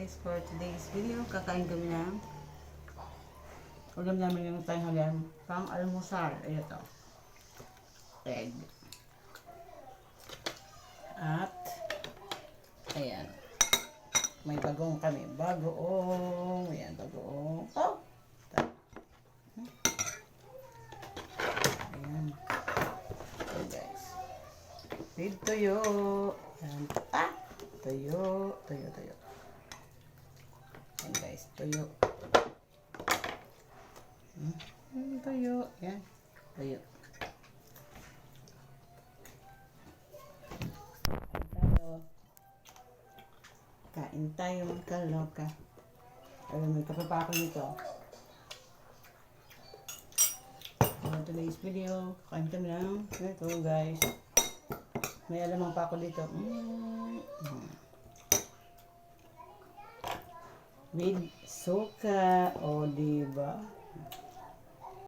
guys, for today's video, kakain kami ng ulam namin yung tanghalian pang almusal. Ayan. Egg. At, ayan. May bagong kami. Bagoong. Ayan, bagoong. Oh! Ayan. Ayan guys. With tuyo. Ayan. Ah! Tuyo. Tuyo, tuyo. Tuyo. Hmm. Hmm, tuyo. Ayan. Tuyo. Kain tayo. Kain tayo mga kaloka. Ayun, may kape pa ako nito. For today's video, kain kami lang. Ito guys. May alamang pa ako dito. Mm. Mm. With suka. O, diba?